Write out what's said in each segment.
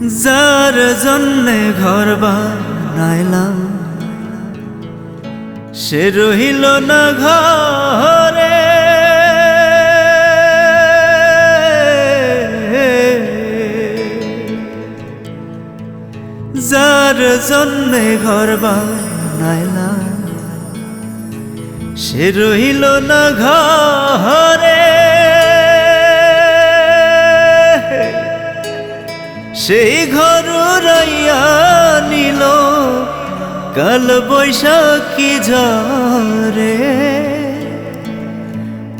যার জন্যে ঘর বানাইলাম। সে রহিল না ঘরে। যার জন্যে ঘর বানাইলাম। সে রহিল না ঘরে। সেই ঘর রাইয়া নিল। কাল বৈশাখী ঝরে।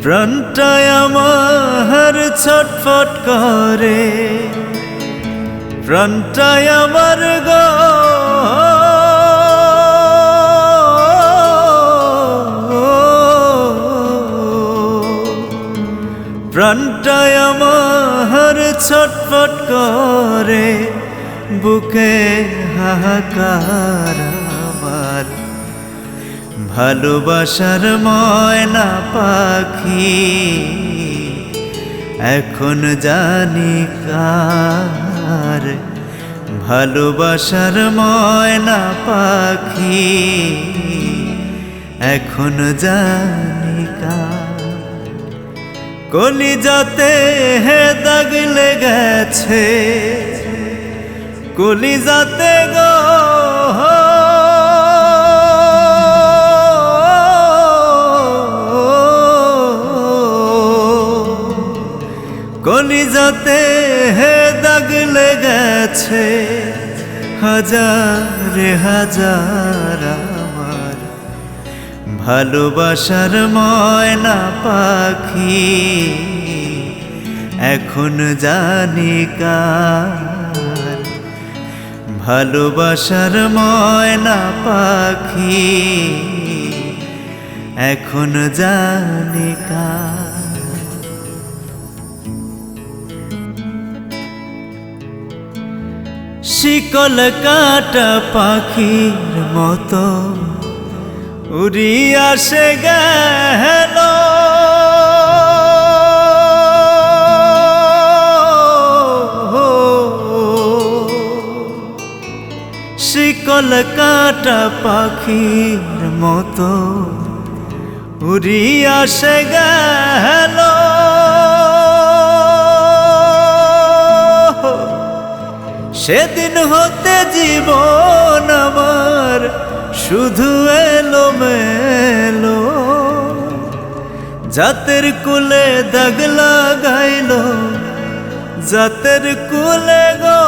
প্রাণটায় আমার ছটফট করে। প্রাণটায় আমার গো। প্রাণটায় আমার ছটফট করে, বুকে হাহাকার আমার ভালোবাসার ময়না পাখি, এখন জানি কার। ভালোবাসার ময়না পাখি, এখন জানি কার। কলিজাতে হে দাগ লেগেছে। কলিজাতে গো কলিজাতে হে দাগ লেগেছে। হাজার হাজার ভালোবাসার ময়না পাখি। এখন জানি কার। ভালোবাসার ময়না পাখি। এখন জানি শিকল কাটা পাখির মতো উড়িয়া সে গেল। শিকল কাটা পাখির মতো উড়িয়া সে গেল। সেদিন হতে জীবন আমার শুধু এলো মেলো জাতের কুলে দাগ লাগাইল, জাতের কুলে গো।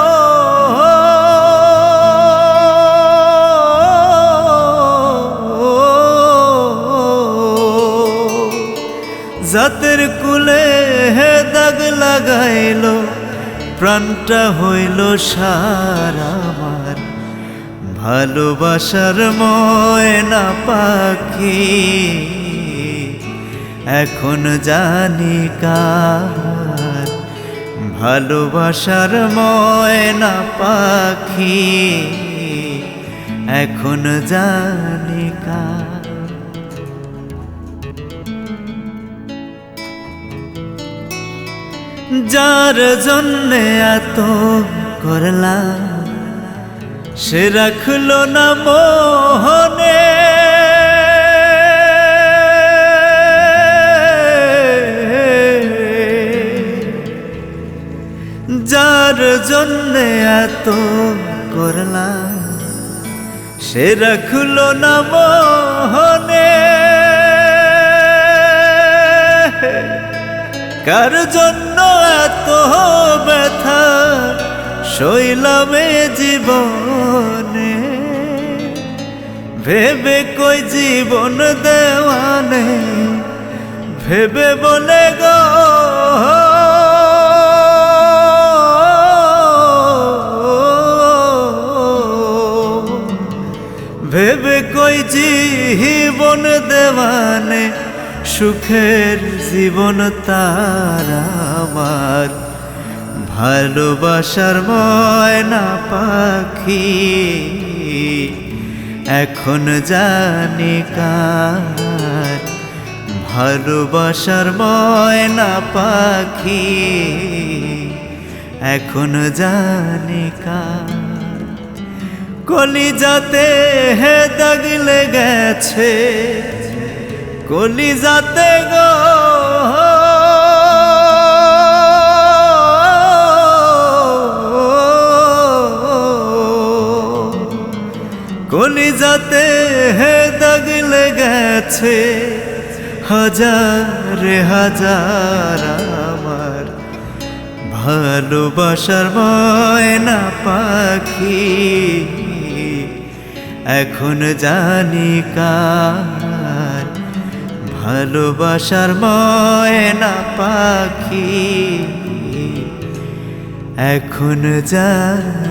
জাতের কুলে হে দাগ লাগাইল, প্রাণটা হইল সারা। ভালোবাসার ময়না পাখি। এখন জানি কার ভালোবাসার ময়না পাখি। এখন জানি কার। যার জন্যে এত করলাম সে রাখল না মোহনে। যার জন্যে এত করলাম, সে রাখল না মোহনে। কার জন্য এত ব্যথা শৈলামে জীবনে, ভেবে কই জীবন দেওয়ানে, ভেবে বলে গো। ভেবে কই জীবন দেওয়ানে, সুখের জীবন তার আমার ভালোবাসার ময়না পাখি। এখন জানি কার ভালোবাসার ময়না পাখি। এখন জানি কার কলিজাতে হে দাগ লেগেছে। কলিজাতে গো কলিজাতে হে দাগ লেগেছে? হাজার হাজার আমার ভালোবাসার ময়না পাখি। এখন জানি কার ভালোবাসার ময়না পাখি। এখন জানি